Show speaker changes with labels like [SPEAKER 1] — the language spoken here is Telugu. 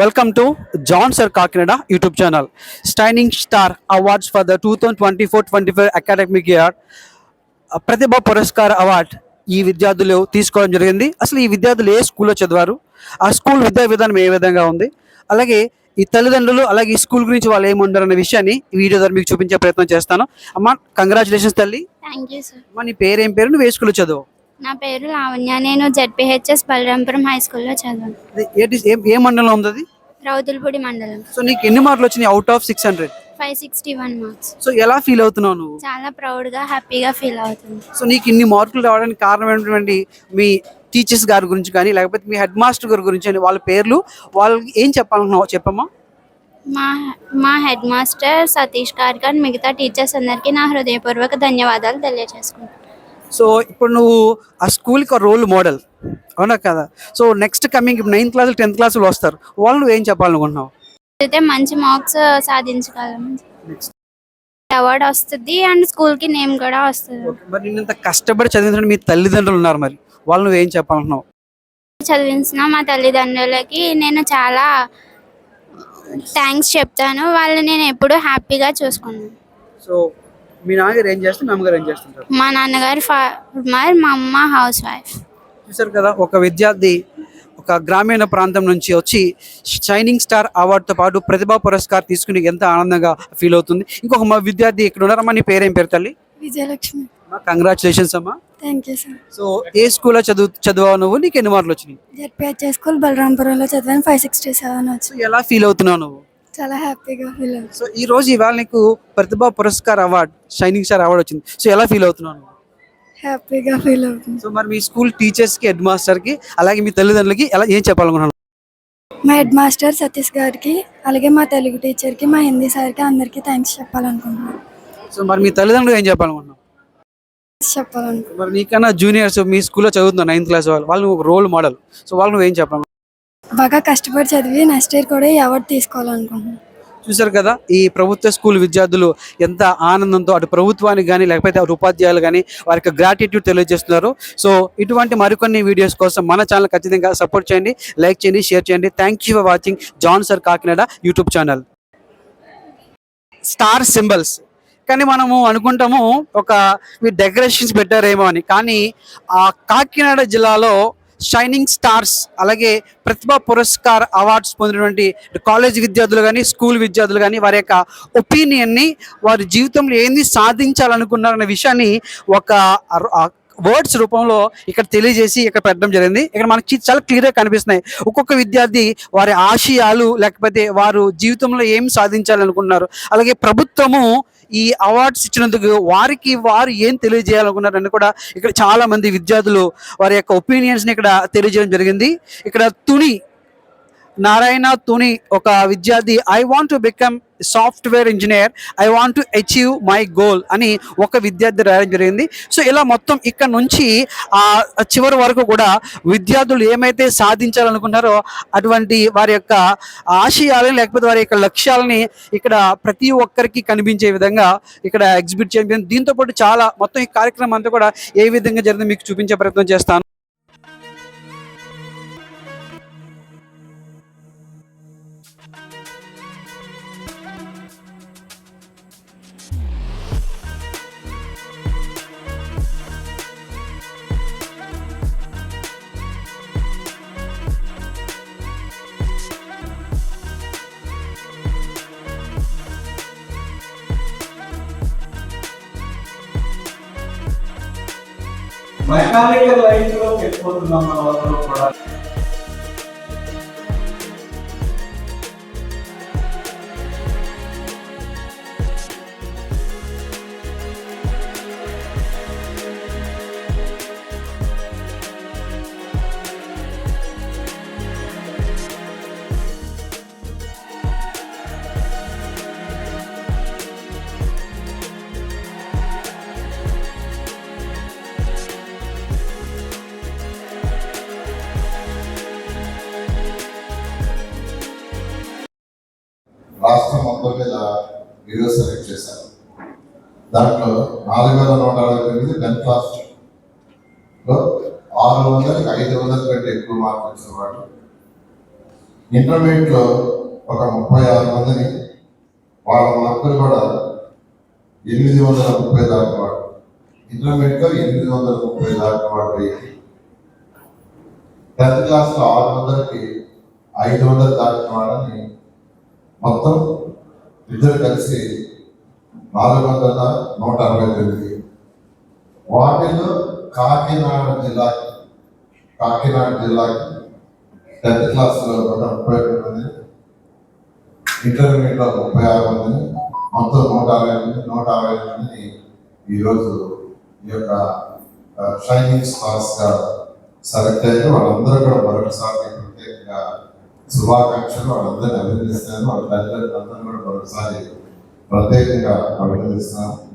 [SPEAKER 1] Welcome to John Sir Kakinada YouTube channel. Shining Star Awards for the 2024-25 academic year. ఆ, ప్రతిభ పురస్కార్ అవార్డ్ ఈ విద్యార్థులు తీసుకోవడం జరిగింది. అసలు ఈ విద్యార్థులు ఏ స్కూల్లో చదివారు? ఆ స్కూల్ విద్యా విధానం ఏ విధంగా ఉంది? అలాగే ఈ తల్లిదండ్రులు అలాగే ఈ స్కూల్ గురించి వాళ్ళు ఏముంటారు అనే విషయాన్ని ఈ వీడియో ద్వారా మీకు చూపించే ప్రయత్నం చేస్తాను. అమ్మ కంగ్రాచులేషన్స్ తల్లి.
[SPEAKER 2] థ్యాంక్ యూ సార్
[SPEAKER 1] అమ్మ నీ పేరు ఏం పేరు? నువ్వు ఏ స్కూల్లో చదువు?
[SPEAKER 2] నా పేరు లావణ్య. నేను జెడ్పిహెచ్ఎస్ బలరాంపురం హై స్కూల్లో చదివాను.
[SPEAKER 1] అది ఏంటి ఏ ఏ మండలంలో ఉంది అది?
[SPEAKER 2] రౌతులపూడి మండలం.
[SPEAKER 1] సో నీకు ఎన్ని మార్కులు వచ్చినాయి out of six hundred
[SPEAKER 2] five sixty one marks
[SPEAKER 1] so ఎలా ఫీల్ అవుతున్నావు నువ్వు?
[SPEAKER 2] చాలా ప్రౌడ్గా హ్యాపీగా ఫీల్ అవుతుంది.
[SPEAKER 1] సో నీకు ఇన్ని మార్కులు రావడానికి కారణమైనటువంటి మీ టీచర్స్ గారి గురించి కానీ లేకపోతే మీ హెడ్ మాస్టర్ గారి గురించి అని వాళ్ళ పేర్లు వాళ్ళకి ఏం చెప్పాలనుకున్నావు? చెప్పమ్మా.
[SPEAKER 2] మా మా హెడ్ మాస్టర్ సతీష్ గారు కానీ మిగతా టీచర్స్ అందరికీ నా హృదయపూర్వక ధన్యవాదాలు తెలియజేసుకుంటాను
[SPEAKER 1] సో ఇప్పుడు నువ్వు ఆ స్కూల్కి రోల్ మోడల్ అవునా కదా? So next coming ninth class tenth క్లాసులు వస్తారు. వాళ్ళు నువ్వు ఏం చెప్పాలనుకుంటున్నావు?
[SPEAKER 2] అయితే మంచి మార్క్స్ సాధించగలం. అవార్డు వస్తుంది అండ్ స్కూల్కి నేమ్ కూడా వస్తుంది.
[SPEAKER 1] మరి నేను ఇంత కష్టపడి చదివించిన మీ తల్లిదండ్రులు ఉన్నారు మరి. వాళ్ళు నువ్వు ఏం చెప్పాలనుకున్నావు
[SPEAKER 2] చదివించిన మా తల్లిదండ్రులకి నేను చాలా థ్యాంక్స్ చెప్తాను. వాళ్ళు నేను ఎప్పుడూ హ్యాపీగా చూసుకున్నాను
[SPEAKER 1] సో మీ నాన్నగారు ఏం చేస్తే మీ అమ్మగారు ఏం చేస్తుంటారు?
[SPEAKER 2] మా నాన్నగారు ఫార్మర్ మా అమ్మ హౌస్ వైఫ్
[SPEAKER 1] చూసారు కదా ఒక విద్యార్థి ఒక గ్రామీణ ప్రాంతం నుంచి వచ్చి షైనింగ్ స్టార్ అవార్డుతో పాటు ప్రతిభా పురస్కార్ తీసుకుని ఎంత ఆనందంగా ఫీల్ అవుతుంది? ఇంకొక మా విద్యార్థి ఇక్కడ ఉన్నారమ్మా నీ పేరేం పేరు తల్లి?
[SPEAKER 2] విజయలక్ష్మి.
[SPEAKER 1] కంగ్రాచులేషన్స్ అమ్మా.
[SPEAKER 2] థ్యాంక్ యూ సార్
[SPEAKER 1] సో ఏ స్కూల్లో చదువు చదివావు నువ్వు? నీకు ఎన్ని మార్కులు వచ్చినాయి?
[SPEAKER 2] జెడ్పిహెచ్ఎస్ స్కూల్ బలరాంపురంలో చదివాను ఫైవ్ సిక్స్టీ సెవెన్ వచ్చి
[SPEAKER 1] ఎలా ఫీల్ అవుతున్నావు నువ్వు?
[SPEAKER 2] చాలా హ్యాపీగా ఫీల్ అవుతుంది.
[SPEAKER 1] సో ఈ రోజు ఇవాళ నీకు Pratibha Puraskar award shining star award వచ్చింది. సో ఎలా ఫీల్ అవుతున్నావు నువ్వు?
[SPEAKER 2] హ్యాపీగా ఫీల్ అవుతుంది.
[SPEAKER 1] సో మరి మీ స్కూల్ టీచర్స్కి హెడ్ మాస్టర్కి అలాగే మీ తల్లిదండ్రులకి ఎలా ఏం చెప్పాలనుకున్నాను
[SPEAKER 2] మా హెడ్ మాస్టర్ సతీష్ గారికి అలాగే మా తెలుగు టీచర్కి మా హిందీ సార్కి అందరికీ థ్యాంక్స్ చెప్పాలనుకుంటున్నాను.
[SPEAKER 1] సో మరి మీ తల్లిదండ్రులు ఏం చెప్పాలనుకున్నావు
[SPEAKER 2] చెప్పాలనుకుంటున్నాను.
[SPEAKER 1] మరి నీకన్నా జూనియర్స్ మీ స్కూల్లో చదువుతున్నారు నైన్త్ క్లాస్ వాళ్ళు వాళ్ళు ఒక రోల్ మోడల్. సో వాళ్ళు నువ్వు ఏం చెప్పాలి
[SPEAKER 2] బాగా కష్టపడి చదివి నెక్స్ట్ ఇయర్ కూడా ఈ అవార్డు తీసుకోవాలనుకుంటున్నాను.
[SPEAKER 1] చూసారు కదా ఈ ప్రభుత్వ స్కూల్ విద్యార్థులు ఎంత ఆనందంతో అటు ప్రభుత్వానికి కానీ లేకపోతే అటు ఉపాధ్యాయులు కానీ వారికి గ్రాటిట్యూడ్ తెలియజేస్తున్నారు. సో ఇటువంటి మరికొన్ని వీడియోస్ కోసం మన ఛానల్ ఖచ్చితంగా సపోర్ట్ చేయండి లైక్ చేయండి షేర్ చేయండి. Thank you for watching John sir Kakinada YouTube channel star symbols కానీ మనము అనుకుంటాము ఒక డెకరేషన్స్ పెట్టారేమో అని. కానీ ఆ కాకినాడ జిల్లాలో షైనింగ్ స్టార్స్ అలాగే ప్రతిభా పురస్కార్ అవార్డ్స్ పొందినటువంటి కాలేజ్ విద్యార్థులు కానీ స్కూల్ విద్యార్థులు కానీ వారి యొక్క ఒపీనియన్ని వారి జీవితంలో ఏంది సాధించాలనుకున్నారనే విషయాన్ని ఒక వర్డ్స్ రూపంలో ఇక్కడ తెలియజేసి ఇక్కడ పెట్టడం జరిగింది. ఇక్కడ మనకి చాలా క్లియర్గా కనిపిస్తున్నాయి. ఒక్కొక్క విద్యార్థి వారి ఆశయాలు లేకపోతే వారు జీవితంలో ఏం సాధించాలనుకున్నారు అలాగే ప్రభుత్వము ఈ అవార్డ్స్ ఇచ్చినందుకు వారికి వారు ఏం తెలియజేయాలనుకున్నారని కూడా ఇక్కడ చాలా మంది విద్యార్థులు వారి యొక్క ఒపీనియన్స్ని ఇక్కడ తెలియజేయడం జరిగింది. ఇక్కడ తుని నారాయణ తుని ఒక విద్యార్థి I want to become software engineer I want to achieve my goal అని ఒక విద్యార్థి రాయడం జరిగింది. సో ఇలా మొత్తం ఇక్కడ నుంచి ఆ చివరి వరకు కూడా విద్యార్థులు ఏమైతే సాధించాలనుకున్నారో అటువంటి వారి యొక్క ఆశయాలని లేకపోతే వారి యొక్క లక్ష్యాలని ఇక్కడ ప్రతి ఒక్కరికి కనిపించే విధంగా ఇక్కడ ఎగ్జిబిట్ చేయడం దీంతో పాటు చాలా మొత్తం ఈ కార్యక్రమం అంతా కూడా ఏ విధంగా జరిగిందో మీకు చూపించే ప్రయత్నం చేస్తాను.
[SPEAKER 3] మెకానికల్ లైన్లో వెళ్ళిపోతున్నాం మన అందరూ కూడా.
[SPEAKER 4] రాష్ట్రం మొత్తం మీద వీడియో సెలెక్ట్ చేశారు. దాంట్లో నాలుగు వేల నూట అరవై తొమ్మిది టెన్త్ క్లాస్లో ఆరు వందలకి ఐదు వందల కంటే ఎక్కువ మార్కులు వచ్చిన వాళ్ళు ఒక ముప్పై ఆరు మందిని వాళ్ళ మార్కులు కూడా ఎనిమిది వందల ముప్పై దాకా వాడు. ఎనిమిది వందల ముప్పై దాకా వాడు టెన్త్ క్లాస్లో ఆరు వందలకి ఐదు వందలు దాటిన వాడని మొత్తం ఇద్దరు కలిసి నాలుగు వందల నూట అరవై తొమ్మిది. వాటిలో కాకినాడ జిల్లా కాకినాడ జిల్లాకి టెన్త్ క్లాస్లో ఒక ముప్పై రెండు మంది ఇంటర్మీడియట్లో ముప్పై ఆరు మందిని మొత్తం నూట అరవై మంది నూట అరవై మందిని ఈరోజు ఈ యొక్క షైనింగ్ స్టార్స్గా సెలెక్ట్ అయ్యి వాళ్ళందరూ కూడా మరొకసారి శుభాకాంక్షలు. వాళ్ళందరినీ అభినందిస్తున్నాను. వాళ్ళ తల్లిదండ్రులందరూ కూడా మరొకసారి ప్రత్యేకంగా అభినందిస్తున్నాను.